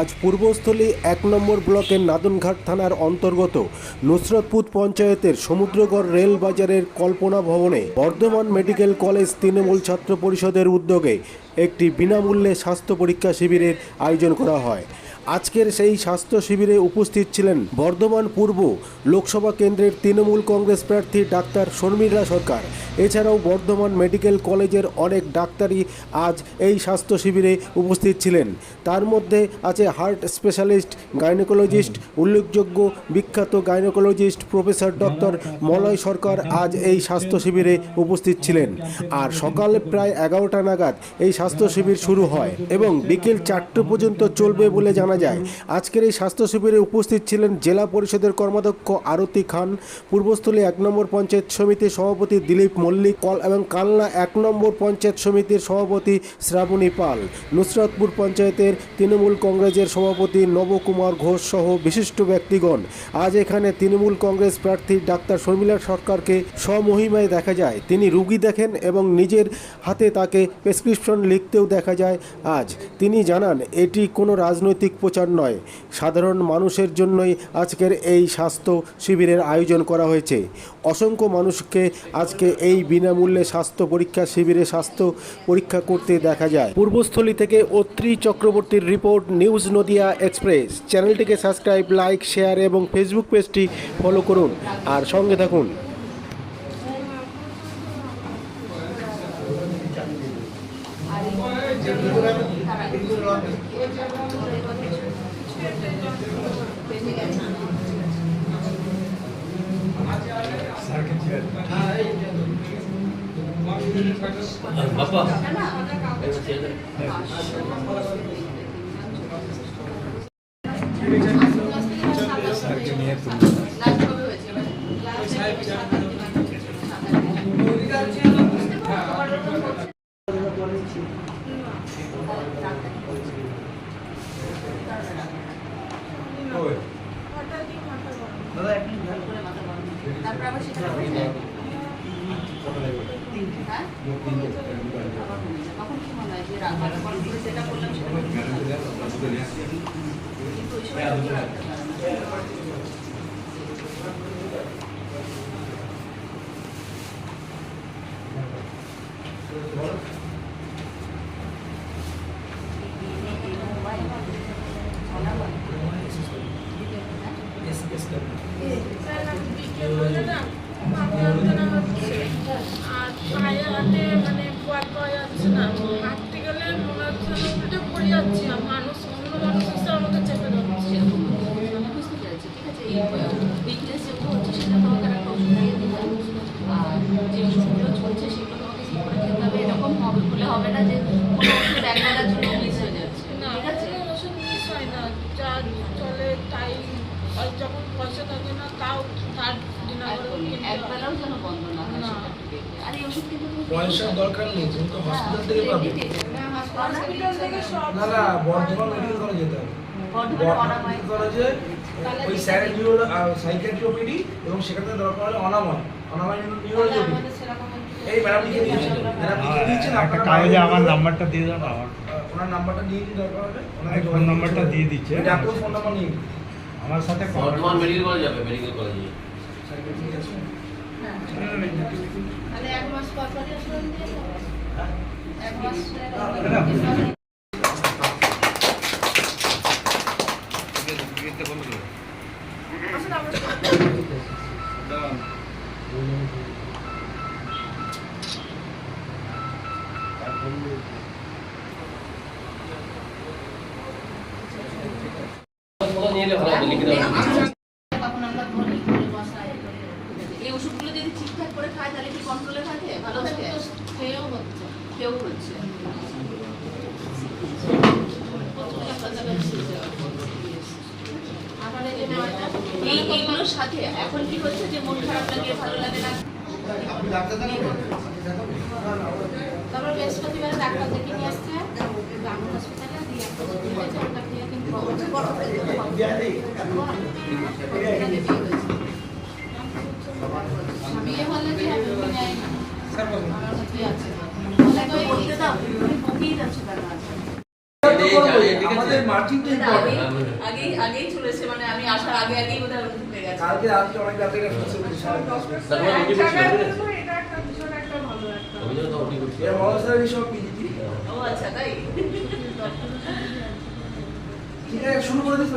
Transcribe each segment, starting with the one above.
আজ পূর্বস্থলী এক নম্বর ব্লকের নাদনঘাট থানার অন্তর্গত নুসরতপুর পঞ্চায়েতের সমুদ্রগড় রেল বাজারের কল্পনা ভবনে বর্ধমান মেডিকেল কলেজ তৃণমূল ছাত্র পরিষদের উদ্যোগে একটি বিনামূল্যে স্বাস্থ্য পরীক্ষা শিবিরের আয়োজন করা হয়। আজকের সেই স্বাস্থ্য শিবিরে উপস্থিত ছিলেন বর্ধমান পূর্ব লোকসভা কেন্দ্রের তৃণমূল কংগ্রেস প্রার্থী ডাক্তার শর্মিলা সরকার। এছাড়াও বর্ধমান মেডিকেল কলেজের অনেক ডাক্তারই আজ এই স্বাস্থ্য শিবিরে উপস্থিত ছিলেন। তার মধ্যে আছে হার্ট স্পেশালিস্ট, গাইনোকোলজিস্ট, উল্লেখযোগ্য বিখ্যাত gynaecologist professor doctor Malay Sarkar আজ এই স্বাস্থ্য শিবিরে উপস্থিত ছিলেন। আর সকাল প্রায় এগারোটা নাগাদ এই স্বাস্থ্য শিবির শুরু হয় এবং বিকেল চারটে পর্যন্ত চলবে বলে জানা যায়। আজকের এই স্বাস্থ্য শিবিরে উপস্থিত ছিলেন জেলা পরিষদের কর্মাধ্যক্ষ আরতি খান, পূর্বস্থলী এক নম্বর পঞ্চায়েত সমিতির সভাপতি দিলীপ মল্লিক, কল এবং কালনা এক নম্বর পঞ্চায়েত সমিতির সভাপতি শ্রাবণী পাল, নুসরাতপুর পঞ্চায়েতের তৃণমূল কংগ্রেসের সভাপতি নবকুমার ঘোষ সহ বিশিষ্ট ব্যক্তিগণ। আজ এখানে তৃণমূল কংগ্রেস প্রার্থী ডাক্তার শর্মিলা সরকারকে স্বমহিমায় দেখা যায়। তিনি রুগী দেখেন এবং নিজের হাতে তাকে প্রেসক্রিপশন লিখতেও দেখা যায়। আজ তিনি জানান, এটি কোনো রাজনৈতিক প্রচার নয়। সাধারণ মানুষের জন্যই আজকের এই স্বাস্থ্য শিবিরের আয়োজন করা হয়েছে। অসংখ্য মানুষকে আজকে এই বিনামূল্যে স্বাস্থ্য পরীক্ষা শিবিরে স্বাস্থ্য পরীক্ষা করতে দেখা যায়। পূর্বস্থলী থেকে অত্রি চক্রবর্তীর রিপোর্ট, নিউজ নদিয়া এক্সপ্রেস। চ্যানেলটিকে সাবস্ক্রাইব, লাইক, শেয়ার এবং ফেসবুক পেজটি ফলো করুন। আর সঙ্গে থাকুন। 아빠. साहेब তারপর আবার সেটা তখন কি মনে হয়? যে থেকে যেটা করলাম সেটা করতে হবে। কিন্তু ওই সময় আমি রাখতে পারব না। আর পায়ে হাতে মানে পথ পাওয়া যাচ্ছে না হাঁটতে গেলে মনে হচ্ছে যেন উল্টে পড়ে যাচ্ছি আর মানুষ অন্য মানুষ এসে আমাকে হচ্ছে সেটা তোমাকে একটা আর যে ওষুধগুলো চলছে সেগুলো তোমাকে ঠিক খেতে হবে। এরকম হবে বলে হবে না যে কোনো ওষুধ একবেলার জন্য যখন পয়সা থাকে না তাও তার দিনা করে একদমই। কিনতে। একবেলাও যেন বন্ধ না হয় না। সেটা একটু দেখবে। আর এই ওষুধ কিন্তু পয়সার দরকার নেই তুমি তো হসপিটাল থেকে পাবে হসপিটাল থেকে সব না না বর্ধমান মেডিকেল কলেজ যেতে হবে বর্ধমান মেডিকেল কলেজে ওই স্যার নিউরো সাইকিয়াট্রি ওপিডি এবং সেখানে দরকার হলে অনাময় অনাময় নিউরোলজি এই ম্যাডাম লিখে দিয়েছেন ম্যাডাম লিখে দিয়েছেন আপনারা কাগজে আমার নাম্বারটা দিয়ে দাও না আমার ওনার নাম্বারটা দিয়ে দিন দরকার হবে ওনার ফোন নাম্বারটা দিয়ে দিচ্ছে ডাক্তার ফোন নাম্বার নিয়ে। আমার সাথে বর্ধমান মেডিকেল কলেজ যাবে মেডিকেল কলেজে তাহলে এক মাস পর। এক মাস আসলে আমরা নিয়ে ভালো হতো লিখে দেওয়া এই ওষুধগুলো যদি ঠিকঠাক করে খায় তাহলে কি কন্ট্রোলে থাকে? ভালো থাকে? খেয়েও হচ্ছে। খেয়েও হচ্ছে। এইগুলোর সাথে এখন কি হচ্ছে যে মন খারাপ লাগে ভালো লাগে না? তারপর বৃহস্পতিবার ডাক্তার দেখে নিয়ে আসছে। গ্রামীণ হসপিটালে দিয়ে বিয়ে হলে কি হবে আমি জানি না আমার আছে আমাদের আগেই ইম্পর্টেন্ট আগেই আগেই চলেছে মানে আমি আসার আগে আগেই বোধহয় ঢুকে গেছে কালকে রাত্রে অনেক রাতে তারপরে এটা একটা ভীষণ একটা ভালো একটা তো ওটি। এর মহাশয় সব পিজিটি ও আচ্ছা তাই? শুরু করে দিস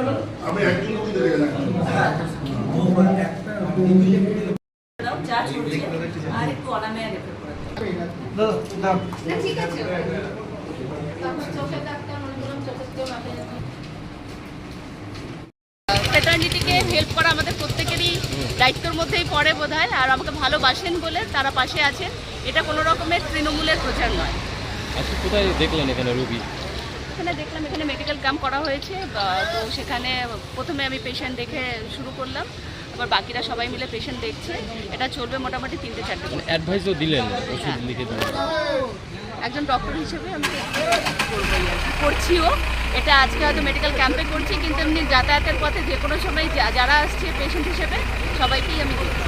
আমি একজন লোক দিতে গেলাম। হ্যাঁ আর একটু ঠিক আছে। চোখের ডাক্তার মনে হেল্প করা আমাদের প্রত্যেকেরই দায়িত্বের মধ্যেই পড়ে বোধ আর আমাকে ভালোবাসেন বলে তারা পাশে আছেন। এটা কোনো রকমের তৃণমূলের প্রচার নয়। আজকে কোথায় দেখলেন এখানে রোগী? এখানে দেখলাম এখানে মেডিকেল ক্যাম্প করা হয়েছে। তো সেখানে প্রথমে আমি পেশেন্ট দেখে শুরু করলাম। আবার বাকিরা সবাই মিলে পেশেন্ট দেখছে। এটা চলবে মোটামুটি তিনটে চারটে। অ্যাডভাইসও দিলেন ওষুধ। লিখে দিলেন। একজন ডক্টর হিসেবে আমি করছিও। এটা আজকে হয়তো মেডিকেল ক্যাম্পে করছি কিন্তু এমনি যাতায়াতের পথে যে কোনো সময় যারা আসছে পেশেন্ট হিসেবে সবাইকেই আমি দেখছি।